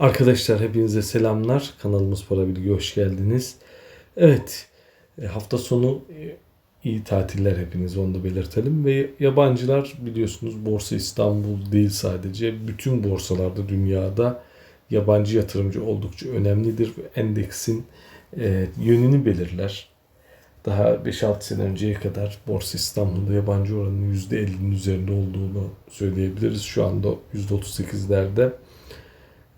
Arkadaşlar hepinize selamlar. Kanalımız Para Bilgi hoş geldiniz. Evet e, hafta sonu e, iyi tatiller hepiniz onu da belirtelim. Ve yabancılar biliyorsunuz Borsa İstanbul değil sadece bütün borsalarda dünyada yabancı yatırımcı oldukça önemlidir. ve Endeksin e, yönünü belirler. Daha 5-6 sene önceye kadar Borsa İstanbul'da yabancı oranının %50'nin üzerinde olduğunu söyleyebiliriz. Şu anda %38'lerde.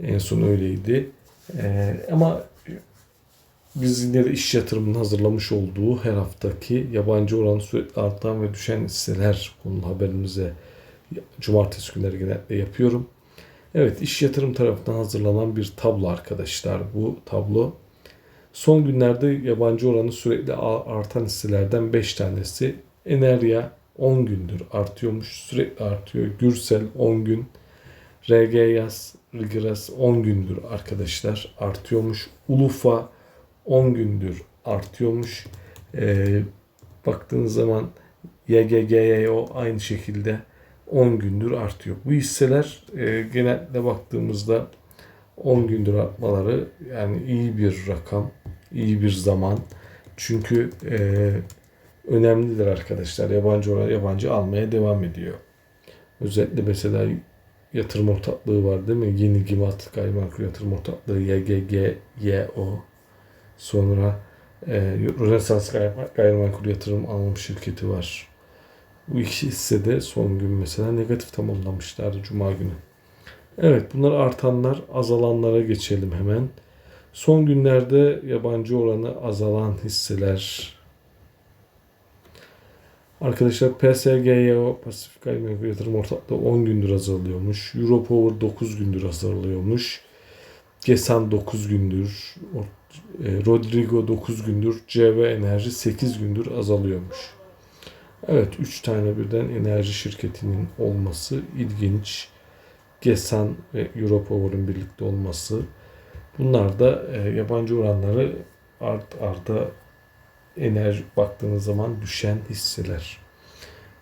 En son öyleydi. Ee, ama biz yine de iş yatırımının hazırlamış olduğu her haftaki yabancı oranı sürekli artan ve düşen hisseler konulu haberimize cumartesi günleri genellikle yapıyorum. Evet iş yatırım tarafından hazırlanan bir tablo arkadaşlar bu tablo. Son günlerde yabancı oranı sürekli artan hisselerden 5 tanesi. Enerya 10 gündür artıyormuş. Sürekli artıyor. Gürsel 10 gün. RG Yaz, Rigras 10 gündür arkadaşlar artıyormuş. Ulufa 10 gündür artıyormuş. Ee, baktığınız zaman YGGYO aynı şekilde 10 gündür artıyor. Bu hisseler e, genelde baktığımızda 10 gündür artmaları yani iyi bir rakam, iyi bir zaman. Çünkü e, önemlidir arkadaşlar. Yabancı yabancı almaya devam ediyor. Özellikle mesela yatırım ortaklığı var değil mi? Yeni Gimat Gayrimenkul Yatırım Ortaklığı YGGYO sonra e, Rönesans Gayrimenkul Yatırım Anonim Şirketi var. Bu iki hisse de son gün mesela negatif tamamlamışlardı Cuma günü. Evet bunlar artanlar azalanlara geçelim hemen. Son günlerde yabancı oranı azalan hisseler Arkadaşlar PSGYO Pasifik Gayrimenkul Yatırım Ortaklığı 10 gündür azalıyormuş. Europower 9 gündür azalıyormuş. Gesan 9 gündür. E, Rodrigo 9 gündür. CV Enerji 8 gündür azalıyormuş. Evet 3 tane birden enerji şirketinin olması ilginç. Gesan ve Europower'ın birlikte olması. Bunlar da e, yabancı oranları art arda enerji baktığınız zaman düşen hisseler.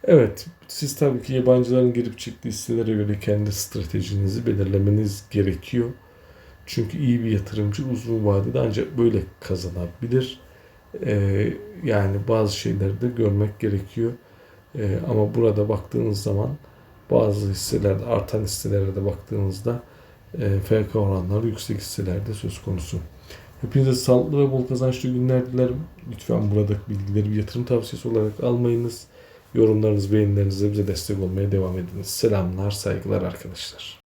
Evet, siz tabii ki yabancıların girip çıktığı hisselere göre kendi stratejinizi belirlemeniz gerekiyor. Çünkü iyi bir yatırımcı uzun vadede ancak böyle kazanabilir. Ee, yani bazı şeyleri de görmek gerekiyor. Ee, ama burada baktığınız zaman bazı hisselerde artan hisselere de baktığınızda e, FK oranları yüksek hisselerde söz konusu. Hepinize sağlıklı ve bol kazançlı günler dilerim. Lütfen buradaki bilgileri bir yatırım tavsiyesi olarak almayınız. Yorumlarınız, beğenilerinizle bize destek olmaya devam ediniz. Selamlar, saygılar arkadaşlar.